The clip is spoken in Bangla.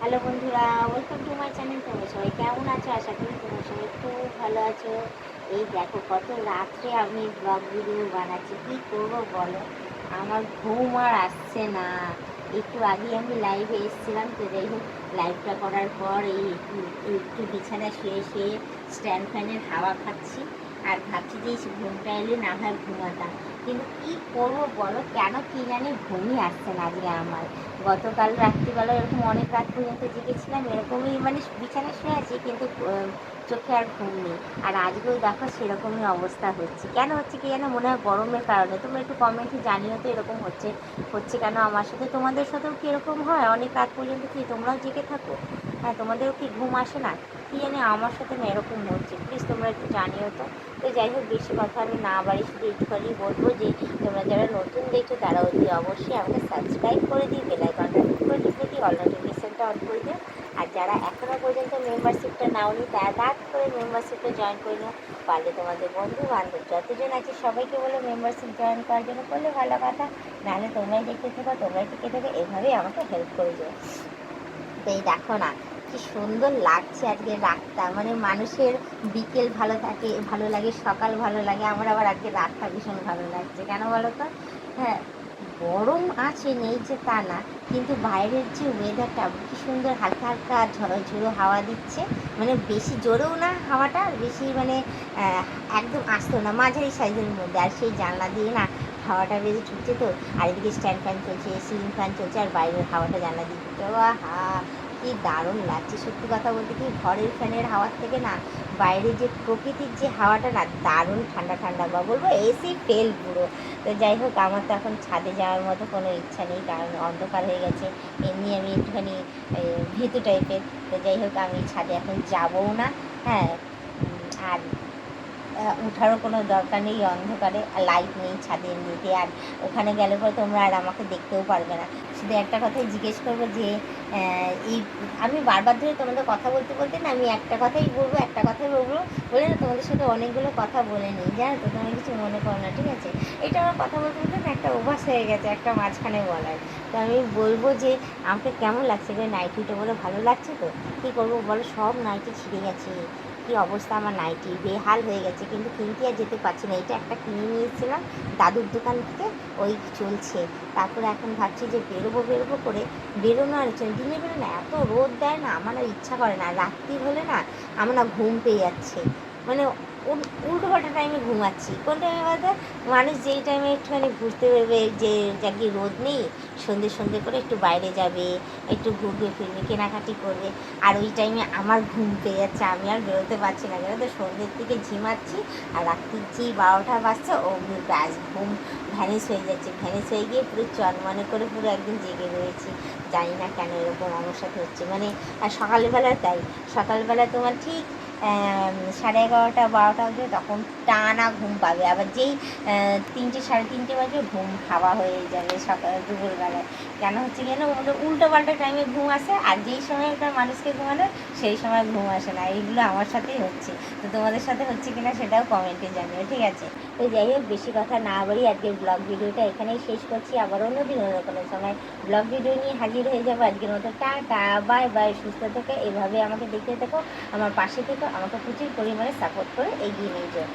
হ্যালো বন্ধুরা ওয়েলকাম টু মাই চ্যানেল তোমরা সবাই কেমন আছো? আশা করি তোমরা সবাই খুব ভালো আছো। এই দেখো, কত রাত্রে আমি ব্লগ ভিডিও বানাচ্ছি। কী করব বলো? আমার ঘুম আর আসছে না। একটু আগে আমি লাইভে এসেছিলাম, তো যাই হোক লাইভটা করার পর এই একটু- বিছানা শুয়ে শুয়ে স্ট্যান্ড ফ্যানের হাওয়া খাচ্ছি। আর ভাবছি যে এই ঘুমটা এলে না হয় ঘুমাতাম। কিন্তু কী করব বলো? কেন কি জানি ঘুমই আসছে না আজকে আমার। গতকাল রাত্রিবেলা এরকম অনেক রাত পর্যন্ত জেগেছিলাম, এরকমই মানে বিছানায় শুয়ে আছি কিন্তু চোখে আর ঘুম নেই। আর আজকেও দেখো সেরকমই অবস্থা হচ্ছে। কেন হচ্ছে কি যেন মনে হয় গরমের কারণে। তোমরা একটু কমেন্টে জানিও তো এরকম হচ্ছে। হচ্ছে কেন আমার সাথে? তোমাদের সাথেও কি এরকম হয়? অনেক রাত পর্যন্ত কি তোমরাও জেগে থাকো? হ্যাঁ তোমাদেরও কি ঘুম আসে না? কি জানি আমার সাথে না এরকম হচ্ছে। প্লিজ তোমরা একটু জানিও তো। তো যাই হোক, বেশি কথা আমি না বাড়ি শুধু একটুখানি বলব যে, তোমরা যারা নতুন দেখছ, তারা অতি অবশ্যই আমাকে সাবস্ক্রাইব করে দিই বেলাইকনটা করে টিপে দিই অল নোটিফিকেশনটা অন করে দিও। আর যারা এখনও পর্যন্ত মেম্বারশিপটা নাওনি তারা তাড় করে মেম্বারশিপটা জয়েন করে নিও। পারলে তোমাদের বন্ধু বান্ধব যতজন আছে, সবাইকে বলে মেম্বারশিপ জয়েন করার জন্য করলে ভালো কথা। নাহলে তোমরাই দেখতে থাকো, তোমরাই টিকে থাকো, এভাবেই আমাকে হেল্প করে দিও। তো এই দেখো না কি সুন্দর লাগছে আজকে রাতটা। মানে মানুষের বিকেল ভালো থাকে, ভালো লাগে, সকাল ভালো লাগে, আমার আবার আজকে রাতটা ভীষণ ভালো লাগছে। কেন বলো তো? হ্যাঁ গরম আছে, নেই যে তা না, কিন্তু বাইরের যে ওয়েদারটা কি সুন্দর হালকা হালকা ঝড়ো হাওয়া দিচ্ছে। মানে বেশি জোরেও না হাওয়াটা বেশি মানে একদম আসতো না, মাঝারি সাইজের মধ্যে। আর সেই জানলা দিয়ে না হাওয়াটা বেশি ঢুকছে তো, আর এদিকে স্ট্যান্ড ফ্যান চলছে সিলিং ফ্যান চলছে, আর বাইরের হাওয়াটা জানলা দিয়ে ঢুকছে হা কি দারুণ লাগছে। সত্যি কথা বলতে কি ঘরের ফ্যানের হাওয়ার থেকে না বাইরে যে প্রকৃতির যে হাওয়াটা না দারুণ ঠান্ডা ঠান্ডা বা বলব এসি ফেল পুরো। তো যাই হোক, আমার তো এখন ছাদে যাওয়ার মতো কোনো ইচ্ছা নেই, কারণ অন্ধকার হয়ে গেছে। এমনি আমি একটুখানি ভীতু টাইপের তো যাই হোক, আমি ছাদে এখন যাবও না। হ্যাঁ আর উঠারও কোনো দরকার নেই, অন্ধকারে লাইট নেই ছাদে এমনিতে আর ওখানে গেলে পরে তোমরা আর আমাকে দেখতেও পারবে না। শুধু একটা কথাই জিজ্ঞেস করব যে এই আমি বারবার ধরে তোমাদের কথা বলতে বলতে না, আমি একটা কথাই বলব, একটা কথাই বলব, বলে না তোমাদের সাথে অনেকগুলো কথা বলে নিই। জানো তো, তোমরা কিছু মনে করো না, ঠিক আছে? এটা আমার কথা বলতে বলতে না, একটা অভ্যাস হয়ে গেছে, একটা মাঝখানে বলার। তো আমি বলব যে, আমাকে কেমন লাগছে যে নাইটিটা বলে, ভালো লাগছে তো? কী করব বলো, সব নাইটি ছিঁড়ে গেছে। কি অবস্থা আমার নাইটি? বেহাল হয়ে গেছে, কিন্তু কিনতে আর যেতে পারছি না। এটা একটা কিনে নিয়েছিলাম দাদুর দোকান থেকে, ওই চলছে। তারপরে এখন ভাবছি যে বেরোবো বেরোবো করে বেরোনো আর হচ্ছে দিনে বেরোনো এত রোদ দেয় না, আমার আর ইচ্ছা করে না। রাত্রি হলে না, আমার না ঘুম পেয়ে যাচ্ছে। মানে উল্টো পাল্টা টাইমে ঘুমাচ্ছি। কোন টাইমে বলতে? মানুষ যেই টাইমে একটুখানি ঘুরতে বেরোবে, যে যাকে রোদ নেই, সন্ধে সন্ধে করে একটু বাইরে যাবে, একটু ঘুরবে, ফিরবে, কেনাকাটি করবে। আর ওই টাইমে আমার ঘুম পেয়ে যাচ্ছে, আমি আর বেরোতে পারছি না। জানো তো সন্ধ্যের দিকে ঝিমাচ্ছি, আর রাত্রির যেই বারোটা বাজছে ও ব্যাস, ঘুম ভ্যানিস হয়ে যাচ্ছে। ভ্যানিস হয়ে গিয়ে পুরো চনমনে করে পুরো একদিন জেগে রয়েছি। জানি না কেন এরকম আমার সাথে হচ্ছে। মানে আর সকালবেলা তাই। সকালবেলা তোমার ঠিক সাড়ে এগারোটা, বারোটা বাজবে তখন টানা ঘুম পাবে। আবার যেই তিনটে, সাড়ে তিনটে বাজবে ঘুম খাওয়া হয়ে যাবে সকাল দুপুরবেলায়। কেন হচ্ছে কেন উল্টো পাল্টা টাইমে ঘুম আসে, আর যেই সময় ওটা মানুষকে ঘুমানো, সেই সময় ঘুম আসে না। এইগুলো আমার সাথেই হচ্ছে। তো তোমাদের সাথে হচ্ছে কিনা সেটাও কমেন্টে জানিও, ঠিক আছে? তো যাই হোক, বেশি কথা না বলি আজকের ব্লগ ভিডিওটা এখানেই শেষ করছি। আবার অন্য দিন, অন্য কোনো সময় ব্লগ ভিডিও নিয়ে হাজির হয়ে যাব। আজকের মতো টাটা বাই বাই সুস্থ থেকে। এভাবে আমাকে দেখতে থেকো। আমার পাশে থেকো। আমাকে প্রচুর পরিমাণে সাপোর্ট করে এগিয়ে নিয়ে যাও।